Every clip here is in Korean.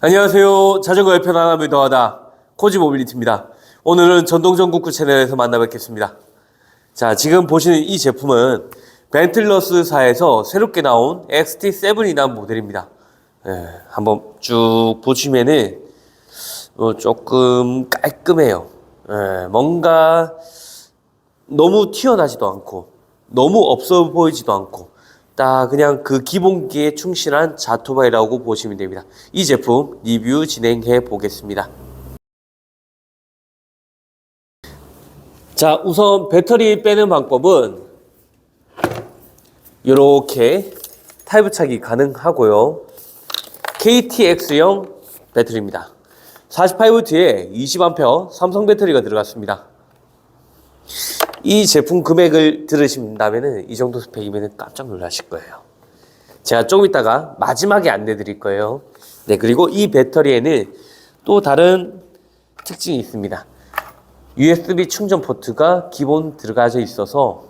안녕하세요. 자전거 옆에 나남을 더하다 코지 모빌리티입니다. 오늘은 전동전 국구 채널에서 만나 뵙겠습니다. 자, 지금 보시는 이 제품은 벤틀러스사에서 새롭게 나온 XT7이라는 모델입니다. 예, 한번 쭉 보시면은 어, 조금 깔끔해요. 예, 뭔가 너무 튀어나지도 않고 너무 없어 보이지도 않고 딱 그냥 그 기본기에 충실한 자토바이라고 보시면 됩니다. 이 제품 리뷰 진행해 보겠습니다. 자, 우선 배터리 빼는 방법은 이렇게 타입 차기 가능하고요. KTX형 배터리입니다. 48V에 20A 삼성 배터리가 들어갔습니다. 이 제품 금액을 들으신다면 이 정도 스펙이면 깜짝 놀라실 거예요. 제가 조금 이따가 마지막에 안내 드릴 거예요. 네, 그리고 이 배터리에는 또 다른 특징이 있습니다. USB 충전 포트가 기본 들어가져 있어서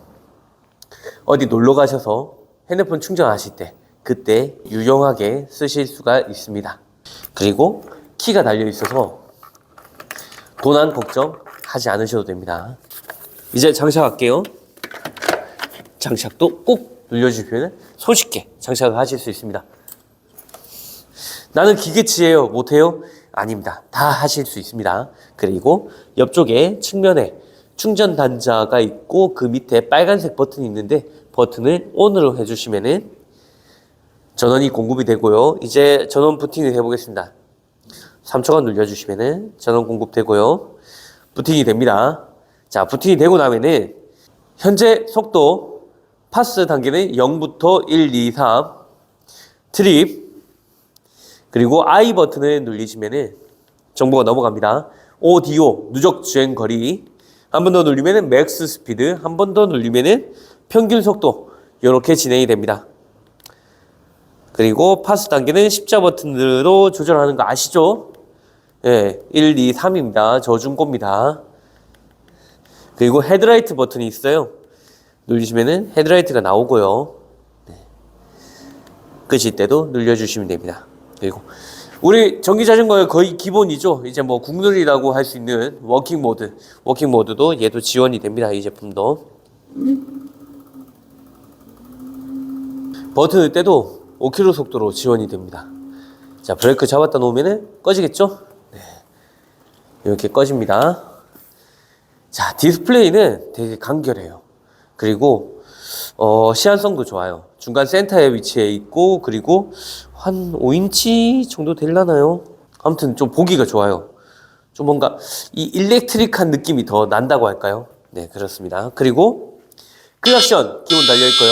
어디 놀러 가셔서 핸드폰 충전하실 때 그때 유용하게 쓰실 수가 있습니다. 그리고 키가 달려 있어서 도난 걱정 하지 않으셔도 됩니다. 이제 장착할게요. 장착도 꼭 눌러주시면 손쉽게 장착을 하실 수 있습니다. 나는 기계치예요. 못해요? 아닙니다. 다 하실 수 있습니다. 그리고 옆쪽에 측면에 충전 단자가 있고 그 밑에 빨간색 버튼이 있는데 버튼을 ON으로 해주시면은 전원이 공급이 되고요. 이제 전원 부팅을 해보겠습니다. 3초간 눌려주시면은 전원 공급되고요. 부팅이 됩니다. 자, 부팅이 되고 나면은 현재 속도 파스 단계는 0부터 1, 2, 3 트립 그리고 I 버튼을 누르시면은 정보가 넘어갑니다. 오디오 누적 주행 거리 한 번더 누르면은 맥스 스피드 한 번더 누르면은 평균 속도 이렇게 진행이 됩니다. 그리고 파스 단계는 십자 버튼으로 조절하는 거 아시죠? 예, 1, 2, 3입니다. 저중고입니다. 그리고 헤드라이트 버튼이 있어요. 누르시면은 헤드라이트가 나오고요. 네. 끄실 때도 눌러주시면 됩니다. 그리고 우리 전기 자전거의 거의 기본이죠. 이제 뭐 국룰이라고 할 수 있는 워킹 모드, 워킹 모드도 얘도 지원이 됩니다. 이 제품도 버튼을 떼도 5km 속도로 지원이 됩니다. 자 브레이크 잡았다 놓으면은 꺼지겠죠? 네. 이렇게 꺼집니다. 자, 디스플레이는 되게 간결해요. 그리고 어, 시안성도 좋아요. 중간 센터에 위치해 있고 그리고 한 5인치 정도 되려나요? 아무튼 좀 보기가 좋아요. 좀 뭔가 이 일렉트릭한 느낌이 더 난다고 할까요? 네, 그렇습니다. 그리고 클락션 기본 달려 있고요.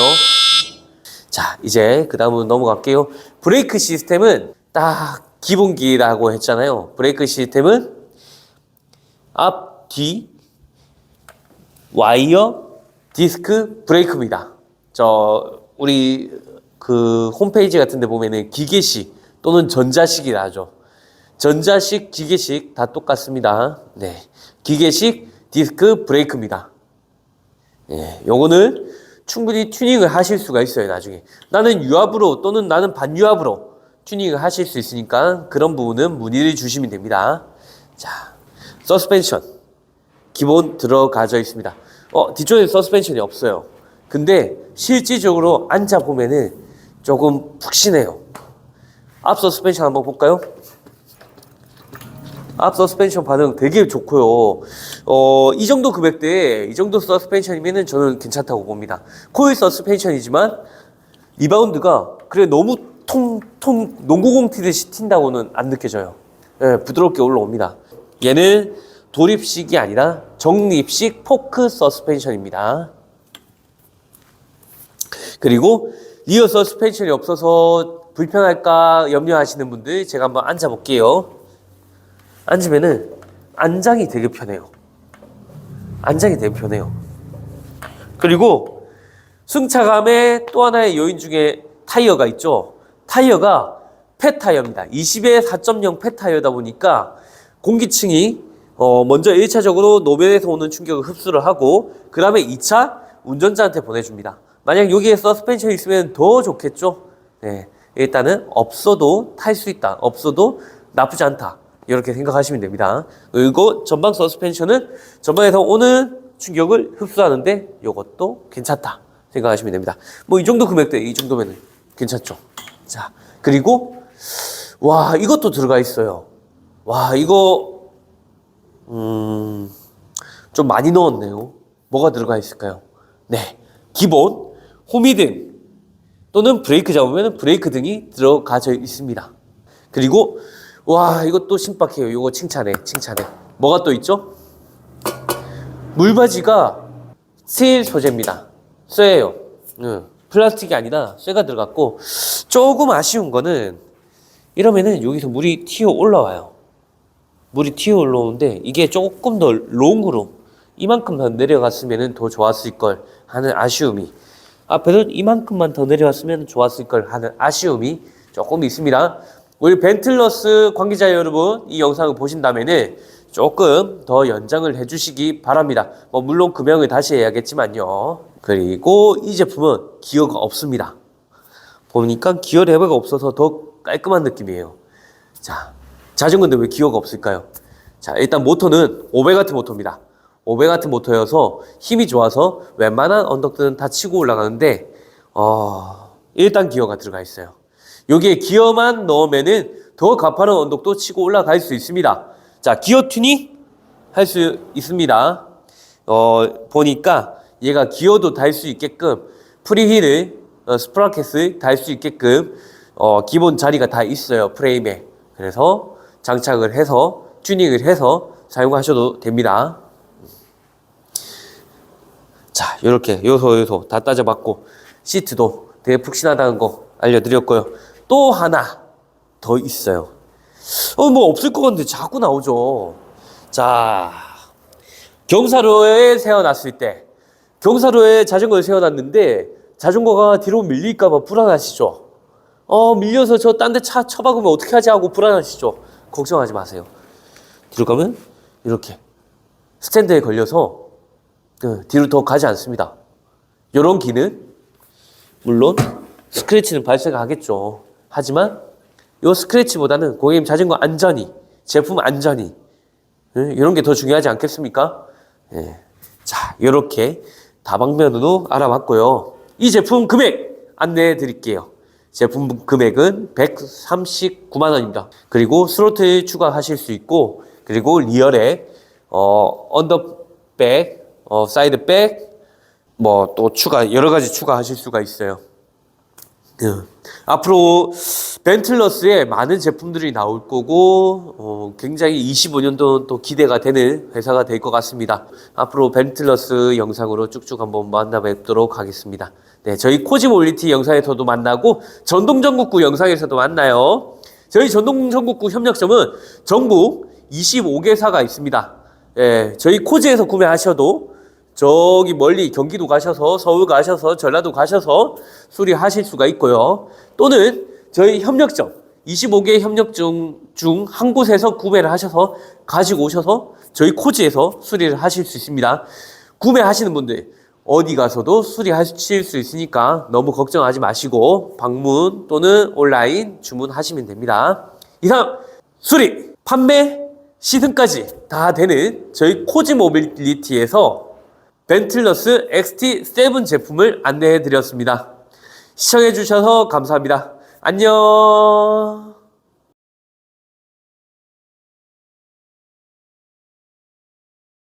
자, 이제 그 다음으로 넘어갈게요. 브레이크 시스템은 딱 기본기라고 했잖아요. 브레이크 시스템은 앞, 뒤, 와이어 디스크 브레이크입니다. 저 우리 그 홈페이지 같은 데 보면은 기계식 또는 전자식이라 하죠. 전자식, 기계식 다 똑같습니다. 네. 기계식 디스크 브레이크입니다. 예, 요거는 충분히 튜닝을 하실 수가 있어요, 나중에. 나는 유압으로 또는 나는 반유압으로 튜닝을 하실 수 있으니까 그런 부분은 문의를 주시면 됩니다. 자, 서스펜션. 기본 들어가져 있습니다. 어, 뒤쪽에 서스펜션이 없어요. 근데 실질적으로 앉아 보면은 조금 푹신해요. 앞 서스펜션 한번 볼까요? 앞 서스펜션 반응 되게 좋고요. 어, 이 정도 금액대에 이 정도 서스펜션이면은 저는 괜찮다고 봅니다. 코일 서스펜션이지만 리바운드가 그래 너무 통, 통, 농구공 튀듯이 튄다고는 안 느껴져요. 예, 부드럽게 올라옵니다. 얘는 돌입식이 아니라 정립식 포크 서스펜션입니다. 그리고 리어 서스펜션이 없어서 불편할까 염려하시는 분들 제가 한번 앉아 볼게요. 앉으면은 안장이 되게 편해요. 안장이 되게 편해요. 그리고 승차감의 또 하나의 요인 중에 타이어가 있죠. 타이어가 폐 타이어입니다. 20에 4.0 폐 타이어다 보니까 공기층이 어 먼저 1차적으로 노면에서 오는 충격을 흡수를 하고 그 다음에 2차 운전자한테 보내줍니다. 만약 여기에 서스펜션이 있으면 더 좋겠죠. 네, 일단은 없어도 탈 수 있다. 없어도 나쁘지 않다. 이렇게 생각하시면 됩니다. 그리고 전방 서스펜션은 전방에서 오는 충격을 흡수하는데 이것도 괜찮다. 생각하시면 됩니다. 뭐 이 정도 금액대 이 정도면 괜찮죠. 자, 그리고 와, 이것도 들어가 있어요. 와, 이거 음, 좀 많이 넣었네요. 뭐가 들어가 있을까요? 네. 기본 호미등 또는 브레이크 잡으면 브레이크 등이 들어가져 있습니다. 그리고 와, 이것도 신박해요. 이거 칭찬해. 칭찬해. 뭐가 또 있죠? 물바지가 스틸 소재입니다. 쇠예요. 응. 플라스틱이 아니라 쇠가 들어갔고 조금 아쉬운 거는 이러면은 여기서 물이 튀어 올라와요. 물이 튀어 올라오는데 이게 조금 더 롱으로 이만큼 더 내려갔으면 더 좋았을 걸 하는 아쉬움이 앞에서 이만큼만 더 내려왔으면 좋았을 걸 하는 아쉬움이 조금 있습니다. 우리 벤틀러스 관계자 여러분 이 영상을 보신다면은 조금 더 연장을 해주시기 바랍니다. 뭐 물론 금형을 다시 해야겠지만요. 그리고 이 제품은 기어가 없습니다. 보니까 기어 레버가 없어서 더 깔끔한 느낌이에요. 자, 자전거인데 왜 기어가 없을까요? 자, 일단 모터는 500W 모터입니다. 500W 모터여서 힘이 좋아서 웬만한 언덕들은 다 치고 올라가는데, 어, 일단 기어가 들어가 있어요. 여기에 기어만 넣으면은 더 가파른 언덕도 치고 올라갈 수 있습니다. 자, 기어 튜닝 할 수 있습니다. 어, 보니까 얘가 기어도 달 수 있게끔 프리힐을 어, 스프라켓을 달 수 있게끔 어, 기본 자리가 다 있어요 프레임에 그래서 장착을 해서 튜닝을 해서 사용하셔도 됩니다 자 이렇게 요소 요소 다 따져봤고 시트도 되게 푹신하다는 거 알려드렸고요 또 하나 더 있어요 어 뭐 없을 것 같은데 자꾸 나오죠 자 경사로에 세워놨을 때 경사로에 자전거를 세워놨는데 자전거가 뒤로 밀릴까봐 불안하시죠? 어 밀려서 저 딴 데 차 쳐박으면 어떻게 하지 하고 불안하시죠? 걱정하지 마세요. 뒤로 가면 이렇게 스탠드에 걸려서 그, 뒤로 더 가지 않습니다. 이런 기능 물론 스크래치는 발생하겠죠. 하지만 이 스크래치보다는 고객님 자전거 안전이 제품 안전이 이런 게 더 중요하지 않겠습니까? 예. 자, 이렇게 다방면으로 알아봤고요. 이 제품 금액 안내해 드릴게요. 제품 금액은 139만 원입니다. 그리고 스로틀 추가하실 수 있고, 그리고 리얼에 어, 언더백, 어, 사이드백, 뭐 또 추가 여러 가지 추가하실 수가 있어요. 그, 앞으로 벤틀러스에 많은 제품들이 나올 거고 어, 굉장히 25년도 또 기대가 되는 회사가 될 것 같습니다. 앞으로 벤틀러스 영상으로 쭉쭉 한번 만나뵙도록 하겠습니다. 네, 저희 코지모빌리티 영상에서도 만나고 전동전국구 영상에서도 만나요. 저희 전동전국구 협력점은 전국 25개사가 있습니다. 예, 저희 코지에서 구매하셔도 저기 멀리 경기도 가셔서 서울 가셔서 전라도 가셔서 수리하실 수가 있고요. 또는 저희 협력점 25개 협력점 중 한 곳에서 구매를 하셔서 가지고 오셔서 저희 코지에서 수리를 하실 수 있습니다. 구매하시는 분들 어디 가서도 수리하실 수 있으니까 너무 걱정하지 마시고 방문 또는 온라인 주문하시면 됩니다. 이상 수리, 판매, 시승까지 다 되는 저희 코지 모빌리티에서 벤틀러스 XT7 제품을 안내해 드렸습니다. 시청해 주셔서 감사합니다. 안녕.